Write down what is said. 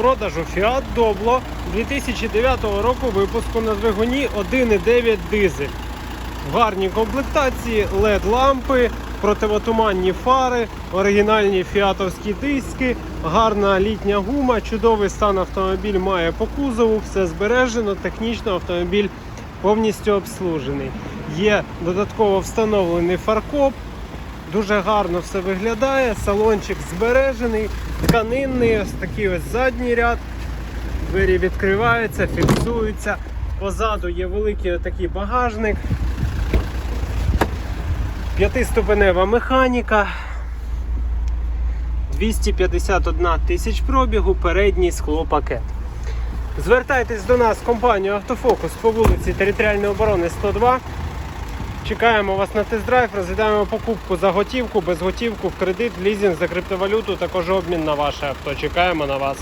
продажу Fiat Doblo 2009 року випуску на двигуні 1,9 дизель. В гарній комплектації LED лампи, противотуманні фари, оригінальні фіатовські диски, гарна літня гума, чудовий стан автомобіль має по кузову, все збережено, технічно автомобіль повністю обслужений. Є додатково встановлений фаркоп, Дуже гарно все виглядає, салончик збережений, тканинний, ось такий ось задній ряд. Двері відкриваються, фіксуються. Позаду є великий такий багажник. П'ятиступенева механіка. 251 тисяч пробігу, передній склопакет. Звертайтесь до нас в компанію Автофокус по вулиці Територіальної оборони 102. Чекаємо вас на тест-драйв, розглядаємо покупку за готівку, без готівку, в кредит, лізинг за криптовалюту, також обмін на ваше авто. Чекаємо на вас.